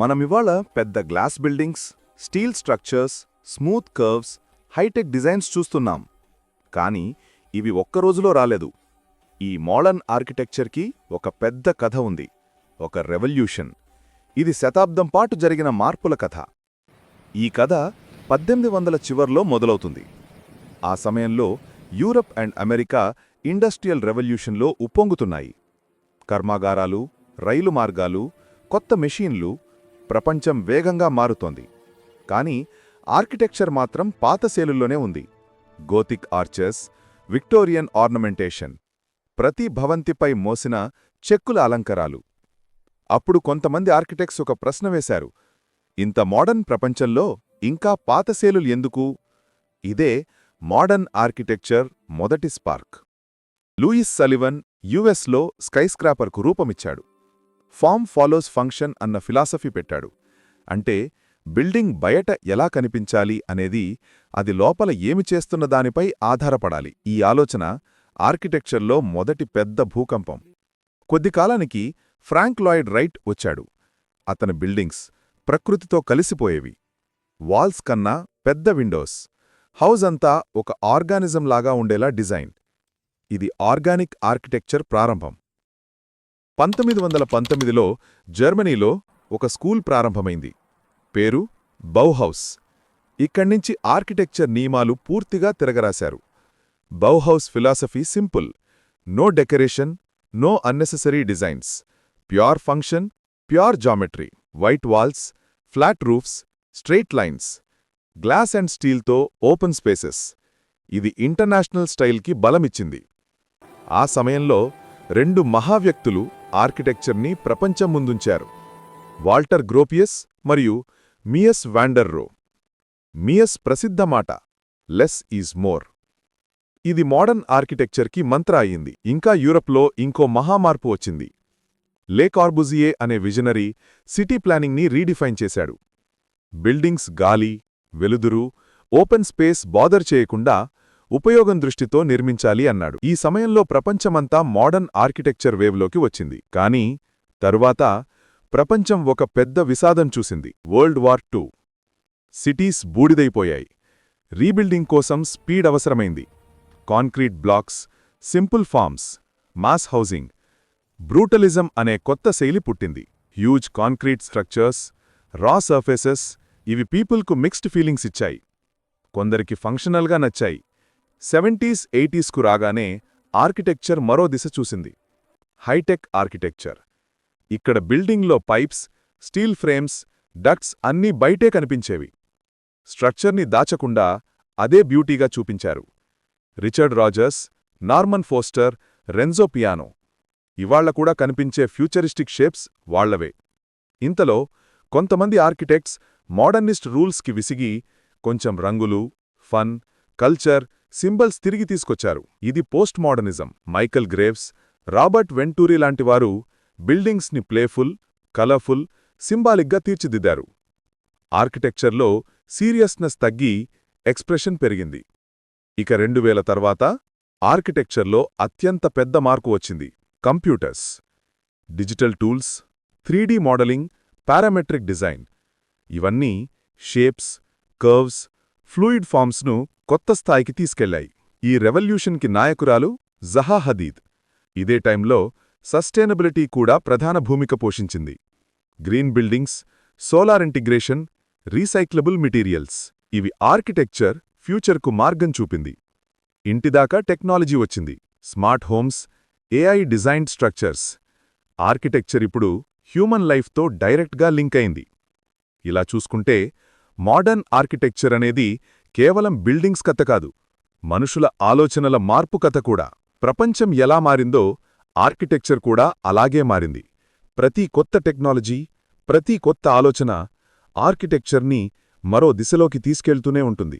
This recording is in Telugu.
మనమివాళ పెద్ద glass buildings steel structures smooth curves hi tech designs చూస్తున్నాం. కానీ ఇవి ఒక్క రోజులో రాలేదు. ఈ మోడర్న్ ఆర్కిటెక్చర్కి ఒక పెద్ద కథ ఉంది. ఒక రెవల్యూషన్. ఇది శతాబ్దం పాటు జరిగిన మార్పుల కథ. ఈ కథ పద్దెనిమిది వందల చివర్లో మొదలవుతుంది. ఆ సమయంలో యూరప్ అండ్ అమెరికా ఇండస్ట్రియల్ రెవల్యూషన్లో ఉప్పొంగుతున్నాయి. కర్మాగారాలు రైలు మార్గాలు కొత్త మెషీన్లు ప్రపంచం వేగంగా మారుతోంది. కానీ ఆర్కిటెక్చర్ మాత్రం పాతశైలుల్లోనే ఉంది. గోతిక్ ఆర్చెస్ విక్టోరియన్ ఆర్నమెంటేషన్ ప్రతి భవంతిపై మోసిన చెక్కుల అలంకరాలు. అప్పుడు కొంతమంది ఆర్కిటెక్ట్స్ ఒక ప్రశ్న వేశారు. ఇంత మోడర్న్ ప్రపంచంలో ఇంకా పాతశైలులు ఎందుకు? ఇదే మోడర్న్ ఆర్కిటెక్చర్ మొదటి స్పార్క్. లూయిస్ సలివన్ యుఎస్లో స్కైస్క్రాపర్కు రూపమిచ్చాడు. ఫామ్ ఫాలోస్ ఫంక్షన్ అన్న ఫిలాసఫీ పెట్టాడు. అంటే బిల్డింగ్ బయట ఎలా కనిపించాలి అనేది అది లోపల ఏమి చేస్తున్న దానిపై ఆధారపడాలి. ఈ ఆలోచన ఆర్కిటెక్చర్లో మొదటి పెద్ద భూకంపం. కొద్ది కాలానికి ఫ్రాంక్ లాయిడ్ రైట్ వచ్చాడు. అతని బిల్డింగ్స్ ప్రకృతితో కలిసిపోయేవి. వాల్స్ కన్నా పెద్ద విండోస్. హౌజ్ అంతా ఒక ఆర్గానిజంలాగా ఉండేలా డిజైన్. ఇది ఆర్గానిక్ ఆర్కిటెక్చర్ ప్రారంభం. పంతొమ్మిది వందల పంతొమ్మిదిలో జర్మనీలో ఒక స్కూల్ ప్రారంభమైంది. పేరు బౌహౌస్. ఇక్కడ్నించి ఆర్కిటెక్చర్ నియమాలు పూర్తిగా తిరగరాశారు. Bauhaus philosophy simple. No decoration no unnecessary designs. Pure function pure geometry. White walls flat roofs straight lines. Glass and స్టీల్తో open spaces. ఇది ఇంటర్నేషనల్ స్టైల్కి బలమిచ్చింది. ఆ సమయంలో రెండు మహావ్యక్తులు ఆర్కిటెక్చర్ని ప్రపంచం ముందుంచారు. వాల్టర్ గ్రోపియస్ మరియు మియస్ వాండర్రో మియస్ ప్రసిద్ధ మాట లెస్ ఈజ్ మోర్ ఇది మోడర్న్ ఆర్కిటెక్చర్కి మంత్ర అయింది. ఇంకా యూరప్లో ఇంకో మహామార్పు వచ్చింది. లే కార్బుజియే అనే విజనరీ సిటీ ప్లానింగ్ని రీడిఫైన్ చేశాడు. బిల్డింగ్స్ గాలి వెలుదురు ఓపెన్ స్పేస్ బాదర్ చేయకుండా ఉపయోగం దృష్టితో నిర్మించాలి అన్నాడు. ఈ సమయంలో ప్రపంచమంతా మోడర్న్ ఆర్కిటెక్చర్ వేవ్లోకి వచ్చింది. కానీ తరువాత ప్రపంచం ఒక పెద్ద విషాదం చూసింది. World war two. సిటీస్ బూడిదైపోయాయి. రీబిల్డింగ్ కోసం స్పీడ్ అవసరమైంది. Concrete blocks simple forms mass housing brutalism అనే కొత్త శైలి పుట్టింది. Huge concrete structures raw surfaces ఇవి పీపుల్కు మిక్స్డ్ ఫీలింగ్స్ ఇచ్చాయి. కొందరికి ఫంక్షనల్గా నచ్చాయి. సెవెంటీస్ ఎయిటీస్కు రాగానే ఆర్కిటెక్చర్ మరో దిశ చూసింది. Hi tech architecture. ఇక్కడ బిల్డింగ్లో పైప్స్ స్టీల్ ఫ్రేమ్స్ డక్ట్స్ అన్నీ బయటే కనిపించేవి. స్ట్రక్చర్ని దాచకుండా అదే బ్యూటీగా చూపించారు. Richard Rogers Norman Foster Renzo Piano. ఇవాళ్ళ కూడా కనిపించే ఫ్యూచరిస్టిక్ షేప్స్ వాళ్ళవే. ఇంతలో కొంతమంది ఆర్కిటెక్ట్స్ మోడర్నిస్ట్ రూల్స్కి విసిగి కొంచెం రంగులు ఫన్ కల్చర్ సింబల్స్ తిరిగి తీసుకొచ్చారు. ఇది post modernism Michael Graves Robert Venturi లాంటివారు బిల్డింగ్స్ని ప్లేఫుల్ కలర్ఫుల్ సింబాలిక్గా తీర్చిదిద్దారు. ఆర్కిటెక్చర్లో సీరియస్నెస్ తగ్గి ఎక్స్ప్రెషన్ పెరిగింది. ఇక రెండు వేల తర్వాత ఆర్కిటెక్చర్లో అత్యంత పెద్ద మార్కు వచ్చింది. Computers digital tools three D modelling parametric design. ఇవన్నీ షేప్స్ కర్వ్స్ ఫ్లూయిడ్ ఫామ్స్ను కొత్త స్థాయికి తీసుకెళ్ళాయి ఈ రెవల్యూషన్కి నాయకురాలు జహా హదీద్. ఇదే టైంలో సస్టైనబిలిటీ కూడా ప్రధాన భూమిక పోషించింది. Green buildings solar integration recyclable materials ఇవి ఆర్కిటెక్చర్ ఫ్యూచర్కు మార్గం చూపింది. ఇంటిదాకా టెక్నాలజీ వచ్చింది. Smart homes AI designed structures. Architecture ఇప్పుడు హ్యూమన్ లైఫ్తో డైరెక్ట్గా లింక్ అయింది. ఇలా చూసుకుంటే మోడర్న్ ఆర్కిటెక్చర్ అనేది కేవలం బిల్డింగ్స్ కథ కాదు మనుషుల ఆలోచనల మార్పు కథ కూడా. ప్రపంచం ఎలా మారిందో ఆర్కిటెక్చర్ కూడా అలాగే మారింది. ప్రతి కొత్త టెక్నాలజీ ప్రతి కొత్త ఆలోచన ఆర్కిటెక్చర్ని మరో దిశలోకి తీసుకెళ్తూనే ఉంటుంది.